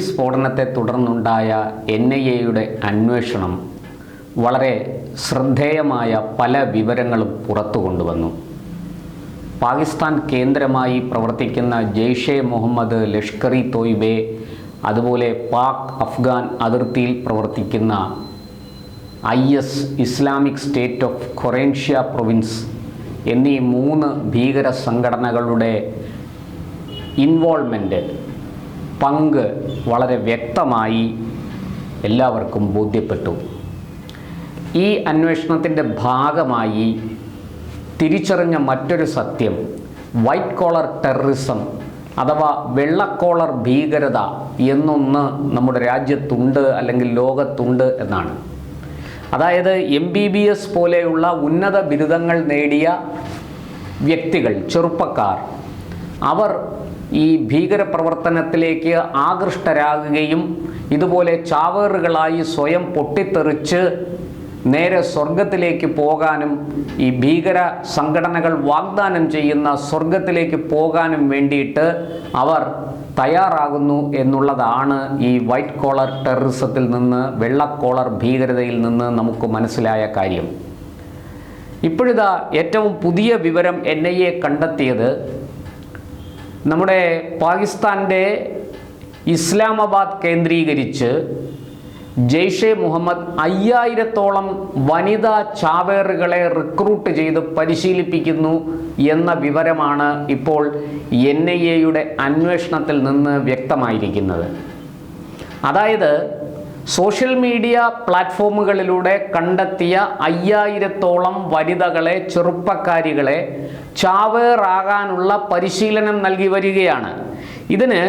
സ്ഫോടനത്തെ തുടർന്നുണ്ടായ N I എയുടെ അന്വേഷണം വളരെ ശ്രദ്ധേയമായ പല വിവരങ്ങളും പുറത്തു കൊണ്ടുവന്നു. പാകിസ്ഥാൻ കേന്ദ്രമായി പ്രവർത്തിക്കുന്ന ജെയ്ഷെ മുഹമ്മദ് ലഷ്കർ ഇ തോയ്ബെ അതുപോലെ പാക് അഫ്ഗാൻ അതിർത്തിയിൽ പ്രവർത്തിക്കുന്ന I S Islamic State of കൊറേൻഷ്യ province എന്നീ മൂന്ന് ഭീകര സംഘടനകളുടെ ഇൻവോൾവ്മെന്റ് പങ്ക് വളരെ വ്യക്തമായി എല്ലാവർക്കും ബോധ്യപ്പെട്ടു. ഈ അന്വേഷണത്തിന്റെ ഭാഗമായി തിരിച്ചറിഞ്ഞ മറ്റൊരു സത്യം വൈറ്റ് കോളർ ടെററിസം അഥവാ വെള്ളക്കോളർ ഭീകരത എന്നൊന്ന് നമ്മുടെ രാജ്യത്തുണ്ട് അല്ലെങ്കിൽ ലോകത്തുണ്ട് എന്നാണ്. അതായത് എം ബി ബി എസ് പോലെയുള്ള ഉന്നത ബിരുദങ്ങൾ നേടിയ വ്യക്തികൾ ചെറുപ്പക്കാർ അവർ ഈ ഭീകരപ്രവർത്തനത്തിലേക്ക് ആകൃഷ്ടരാകുകയും ഇതുപോലെ ചാവേറുകളായി സ്വയം പൊട്ടിത്തെറിച്ച് നേരെ സ്വർഗത്തിലേക്ക് പോകാനും ഈ ഭീകര സംഘടനകൾ വാഗ്ദാനം ചെയ്യുന്ന സ്വർഗത്തിലേക്ക് പോകാനും വേണ്ടിയിട്ട് അവർ തയ്യാറാകുന്നു എന്നുള്ളതാണ് ഈ വൈറ്റ് കോളർ ടെററിസത്തിൽ നിന്ന് വെള്ളക്കോളർ ഭീകരതയിൽ നിന്ന് നമുക്ക് മനസ്സിലായ കാര്യം. ഇപ്പോഴിതാ ഏറ്റവും പുതിയ വിവരം എൻ ഐ എ കണ്ടെത്തിയത് നമ്മുടെ പാകിസ്ഥാന്റെ ഇസ്ലാമാബാദ് കേന്ദ്രീകരിച്ച് ജെയ്ഷെ മുഹമ്മദ് അയ്യായിരത്തോളം വനിതാ ചാവേറുകളെ റിക്രൂട്ട് ചെയ്ത് പരിശീലിപ്പിക്കുന്നു എന്ന വിവരമാണ് ഇപ്പോൾ എൻ ഐ എയുടെ അന്വേഷണത്തിൽ നിന്ന് വ്യക്തമായിരിക്കുന്നത്. അതായത് സോഷ്യൽ മീഡിയ പ്ലാറ്റ്ഫോമുകളിലൂടെ കണ്ടെത്തിയ അയ്യായിരത്തോളം വനിതകളെ ചെറുപ്പക്കാരികളെ ചാവേറാകാനുള്ള പരിശീലനം നൽകി വരികയാണ്. ഇതിന്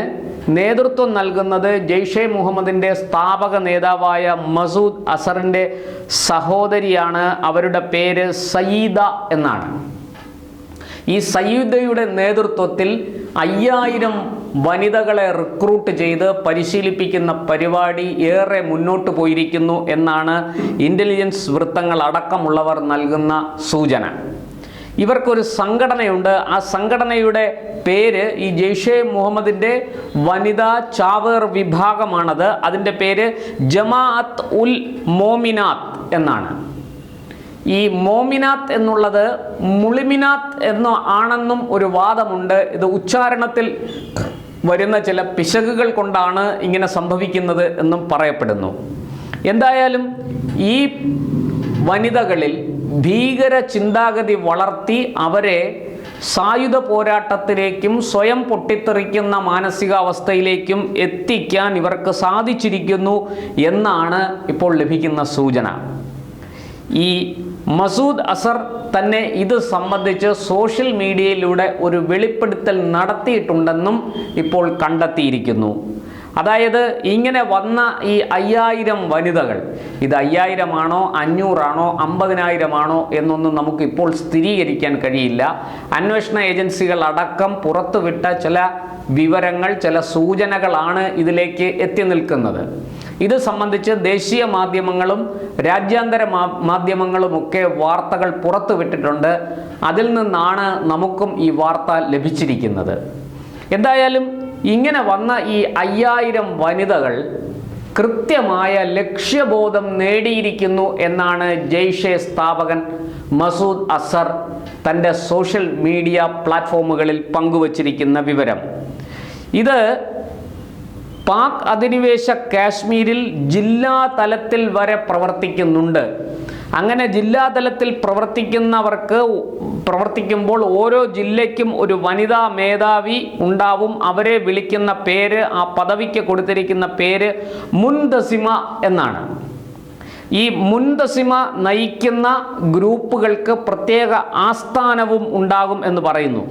നേതൃത്വം നൽകുന്നത് ജെയ്ഷെ മുഹമ്മദിന്റെ സ്ഥാപക നേതാവായ മസൂദ് അസറിന്റെ സഹോദരിയാണ്. അവരുടെ പേര് സയ്യിദ എന്നാണ്. ഈ സയ്യിദയുടെ നേതൃത്വത്തിൽ അയ്യായിരം വനിതകളെ റിക്രൂട്ട് ചെയ്ത് പരിശീലിപ്പിക്കുന്ന പരിപാടി ഏറെ മുന്നോട്ട് പോയിരിക്കുന്നു എന്നാണ് ഇന്റലിജൻസ് വൃത്തങ്ങൾ അടക്കമുള്ളവർ നൽകുന്ന സൂചന. ഇവർക്കൊരു സംഘടനയുണ്ട്. ആ സംഘടനയുടെ പേര് ഈ ജെയ്ഷെ മുഹമ്മദിന്റെ വനിതാ ചാവേർ വിഭാഗമാണത്. അതിന്റെ പേര് ജമാഅത്ത് ഉൽ മോമിനാത്ത് എന്നാണ്. ഈ മോമിനാത്ത് എന്നുള്ളത് മുളിമിനാത്ത് എന്നോ ആണെന്നും ഒരു വാദമുണ്ട്. ഇത് ഉച്ചാരണത്തിൽ വരുന്ന ചില പിശകുകൾ കൊണ്ടാണ് ഇങ്ങനെ സംഭവിക്കുന്നത് എന്നും പറയപ്പെടുന്നു. എന്തായാലും ഈ വനിതകളിൽ ഭീകര ചിന്താഗതി വളർത്തി അവരെ സായുധ പോരാട്ടത്തിലേക്കും സ്വയം പൊട്ടിത്തെറിക്കുന്ന മാനസികാവസ്ഥയിലേക്കും എത്തിക്കാൻ ഇവർക്ക് സാധിച്ചിരിക്കുന്നു എന്നാണ് ഇപ്പോൾ ലഭിക്കുന്ന സൂചന. ഈ മസൂദ് അസർ തന്നെ ഇത് സംബന്ധിച്ച് സോഷ്യൽ മീഡിയയിലൂടെ ഒരു വെളിപ്പെടുത്തൽ നടത്തിയിട്ടുണ്ടെന്നും ഇപ്പോൾ കണ്ടെത്തിയിരിക്കുന്നു. അതായത് ഇങ്ങനെ വന്ന ഈ അയ്യായിരം വനിതകൾ ഇത് അയ്യായിരമാണോ അഞ്ഞൂറാണോ അമ്പതിനായിരമാണോ എന്നൊന്നും നമുക്ക് ഇപ്പോൾ സ്ഥിരീകരിക്കാൻ കഴിയില്ല. അന്വേഷണ ഏജൻസികൾ അടക്കം പുറത്തുവിട്ട ചില വിവരങ്ങൾ ചില സൂചനകളാണ് ഇതിലേക്ക് എത്തി നിൽക്കുന്നത്. ഇത് സംബന്ധിച്ച് ദേശീയ മാധ്യമങ്ങളും രാജ്യാന്തര മാധ്യമങ്ങളുമൊക്കെ വാർത്തകൾ പുറത്തുവിട്ടിട്ടുണ്ട്. അതിൽ നിന്നാണ് നമുക്കും ഈ വാർത്ത ലഭിച്ചിരിക്കുന്നത്. എന്തായാലും ഇങ്ങനെ വന്ന ഈ അയ്യായിരം വനിതകൾ കൃത്യമായ ലക്ഷ്യബോധം നേടിയിരിക്കുന്നു എന്നാണ് ജെയ്ഷെ സ്ഥാപകൻ മസൂദ് അസർ തന്റെ സോഷ്യൽ മീഡിയ പ്ലാറ്റ്ഫോമുകളിൽ പങ്കുവച്ചിരിക്കുന്ന വിവരം. ഇത് പാക് അധിനിവേശ കാശ്മീരിൽ ജില്ലാ തലത്തിൽ വരെ പ്രവർത്തിക്കുന്നുണ്ട്. അങ്ങനെ ജില്ലാതലത്തിൽ പ്രവർത്തിക്കുന്നവർക്ക് പ്രവർത്തിക്കുമ്പോൾ ഓരോ ജില്ലയ്ക്കും ഒരു വനിതാ മേധാവി ഉണ്ടാവും. അവരെ വിളിക്കുന്ന പേര് ആ പദവിക്ക് കൊടുത്തിരിക്കുന്ന പേര് മുൻദസിമ എന്നാണ്. ഈ മുൻതസിമ നയിക്കുന്ന ഗ്രൂപ്പുകൾക്ക് പ്രത്യേക ആസ്ഥാനവും ഉണ്ടാകും എന്ന് പറയുന്നു.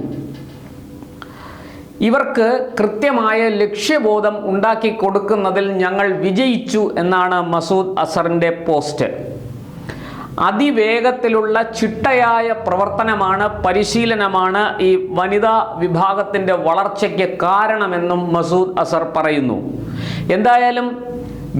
ഇവർക്ക് കൃത്യമായ ലക്ഷ്യബോധം ഉണ്ടാക്കി കൊടുക്കുന്നതിൽ ഞങ്ങൾ വിജയിച്ചു എന്നാണ് മസൂദ് അസറിന്റെ പോസ്റ്റ്. അതിവേഗത്തിലുള്ള ചിട്ടയായ പ്രവർത്തനമാണ് പരിശീലനമാണ് ഈ വനിതാ വിഭാഗത്തിന്റെ വളർച്ചയ്ക്ക് കാരണമെന്നും മസൂദ് അസർ പറയുന്നു. എന്തായാലും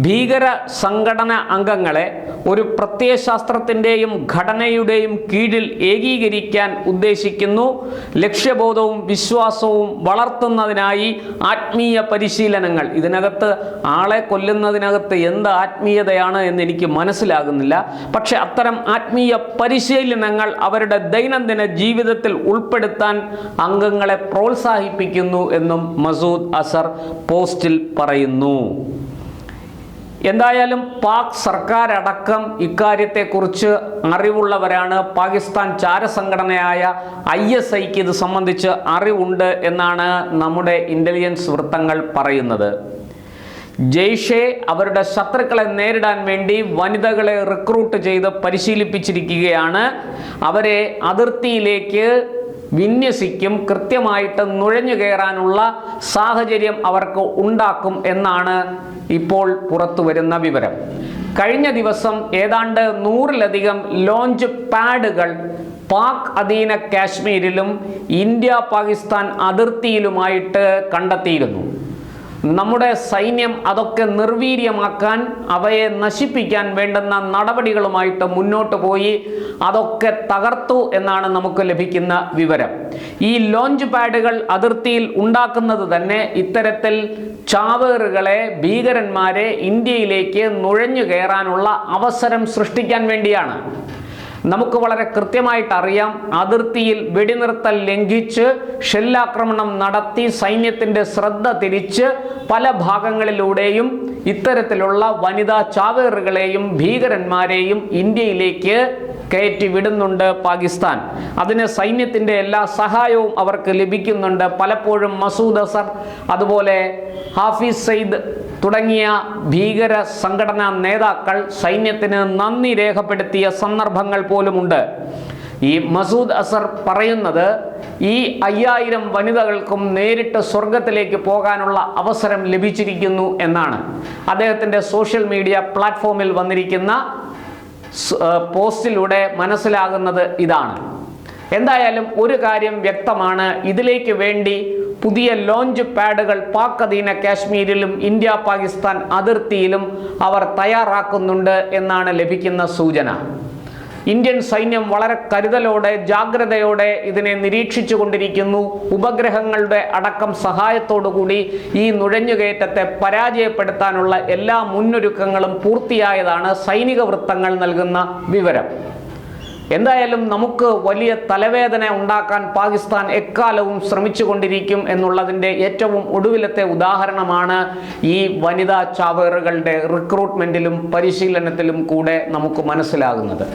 ഭീകര സംഘടന അംഗങ്ങളെ ഒരു പ്രത്യയശാസ്ത്രത്തിന്റെയും ഘടനയുടെയും കീഴിൽ ഏകീകരിക്കാൻ ഉദ്ദേശിക്കുന്നു. ലക്ഷ്യബോധവും വിശ്വാസവും വളർത്തുന്നതിനായി ആത്മീയ പരിശീലനങ്ങൾ. ഇതിനകത്ത് ആളെ കൊല്ലുന്നതിനകത്ത് എന്ത് ആത്മീയതയാണ് എന്ന് എനിക്ക് മനസ്സിലാകുന്നില്ല. പക്ഷെ അത്തരം ആത്മീയ പരിശീലനങ്ങൾ അവരുടെ ദൈനംദിന ജീവിതത്തിൽ ഉൾപ്പെടുത്താൻ അംഗങ്ങളെ പ്രോത്സാഹിപ്പിക്കുന്നു എന്നും മസൂദ് അസർ പോസ്റ്റിൽ പറയുന്നു. എന്തായാലും പാക് സർക്കാർ അടക്കം ഇക്കാര്യത്തെക്കുറിച്ച് അറിവുള്ളവരാണ്. പാകിസ്ഥാൻ ചാരസംഘടനയായ ഐ എസ് ഐക്ക് ഇത് സംബന്ധിച്ച് അറിവുണ്ട് എന്നാണ് നമ്മുടെ ഇന്റലിജൻസ് വൃത്തങ്ങൾ പറയുന്നത്. ജെയ്ഷെ അവരുടെ ശത്രുക്കളെ നേരിടാൻ വേണ്ടി വനിതകളെ റിക്രൂട്ട് ചെയ്ത് പരിശീലിപ്പിച്ചിരിക്കുകയാണ്. അവരെ അതിർത്തിയിലേക്ക് വിന്യസിക്കും കൃത്യമായിട്ട് നുഴഞ്ഞു കയറാനുള്ള സാഹചര്യം അവർക്ക് ഉണ്ടാക്കും എന്നാണ് ഇപ്പോൾ പുറത്തു വരുന്ന വിവരം. കഴിഞ്ഞ ദിവസം ഏതാണ്ട് നൂറിലധികം ലോഞ്ച് പാഡുകൾ പാക് അധീന കാശ്മീരിലും ഇന്ത്യ പാകിസ്ഥാൻ അതിർത്തിയിലുമായിട്ട് കണ്ടെത്തിയിരുന്നു. നമ്മുടെ സൈന്യം അതൊക്കെ നിർവീര്യമാക്കാൻ അവയെ നശിപ്പിക്കാൻ വേണ്ടുന്ന നടപടികളുമായിട്ട് മുന്നോട്ട് പോയി അതൊക്കെ തകർത്തു എന്നാണ് നമുക്ക് ലഭിക്കുന്ന വിവരം. ഈ ലോഞ്ച് പാഡുകൾ അതിർത്തിയിൽ ഉണ്ടാക്കുന്നത് തന്നെ ഇത്തരത്തിൽ ചാവേറുകളെ ഭീകരന്മാരെ ഇന്ത്യയിലേക്ക് നുഴഞ്ഞു കയറാനുള്ള അവസരം സൃഷ്ടിക്കാൻ വേണ്ടിയാണ്. നമുക്ക് വളരെ കൃത്യമായിട്ട് അറിയാം. അതിർത്തിയിൽ വെടിനിർത്തൽ ലംഘിച്ച് ഷെല്ലാക്രമണം നടത്തി സൈന്യത്തിന്റെ ശ്രദ്ധ തിരിച്ച് പല ഭാഗങ്ങളിലൂടെയും ഇത്തരത്തിലുള്ള വനിതാ ചാവേറുകളെയും ഭീകരന്മാരെയും ഇന്ത്യയിലേക്ക് കയറ്റി വിടുന്നുണ്ട് പാകിസ്ഥാൻ. അതിന് സൈന്യത്തിന്റെ എല്ലാ സഹായവും അവർക്ക് ലഭിക്കുന്നുണ്ട്. പലപ്പോഴും മസൂദ് അസർ അതുപോലെ ഹാഫിസ് സയ്യിദ് തുടങ്ങിയ ഭീകര സംഘടനാ നേതാക്കൾ സൈന്യത്തിന് നന്ദി രേഖപ്പെടുത്തിയ സന്ദർഭങ്ങൾ പോലുമുണ്ട്. ഈ മസൂദ് അസർ പറയുന്നത് ഈ അയ്യായിരം വനിതകൾക്കും നേരിട്ട് സ്വർഗത്തിലേക്ക് പോകാനുള്ള അവസരം ലഭിച്ചിരിക്കുന്നു എന്നാണ്. അദ്ദേഹത്തിന്റെ സോഷ്യൽ മീഡിയ പ്ലാറ്റ്ഫോമിൽ വന്നിരിക്കുന്ന പോസ്റ്റിലൂടെ മനസ്സിലാകുന്നത് ഇതാണ്. എന്തായാലും ഒരു കാര്യം വ്യക്തമാണ്. ഇതിലേക്ക് വേണ്ടി പുതിയ ലോഞ്ച് പാഡുകൾ പാക് അധീന കാശ്മീരിലും ഇന്ത്യ പാകിസ്ഥാൻ അതിർത്തിയിലും അവർ തയ്യാറാക്കുന്നുണ്ട് എന്നാണ് ലഭിക്കുന്ന സൂചന. ഇന്ത്യൻ സൈന്യം വളരെ കരുതലോടെ ജാഗ്രതയോടെ ഇതിനെ നിരീക്ഷിച്ചു കൊണ്ടിരിക്കുന്നു ഉപഗ്രഹങ്ങളുടെ അടക്കം സഹായത്തോടുകൂടി ഈ നുഴഞ്ഞുകയറ്റത്തെ പരാജയപ്പെടുത്താനുള്ള എല്ലാ മുന്നൊരുക്കങ്ങളും പൂർത്തിയായതാണ് സൈനിക വൃത്തങ്ങൾ നൽകുന്ന വിവരം. എന്തായാലും നമുക്ക് വലിയ തലവേദന ഉണ്ടാക്കാൻ പാകിസ്ഥാൻ എക്കാലവും ശ്രമിച്ചുകൊണ്ടിരിക്കും എന്നുള്ളതിന്റെ ഏറ്റവും ഒടുവിലത്തെ ഉദാഹരണമാണ് ഈ വനിതാ ചാവേറുകളുടെ റിക്രൂട്ട്മെന്റിലും പരിശീലനത്തിലും കൂടെ നമുക്ക് മനസ്സിലാകുന്നത്.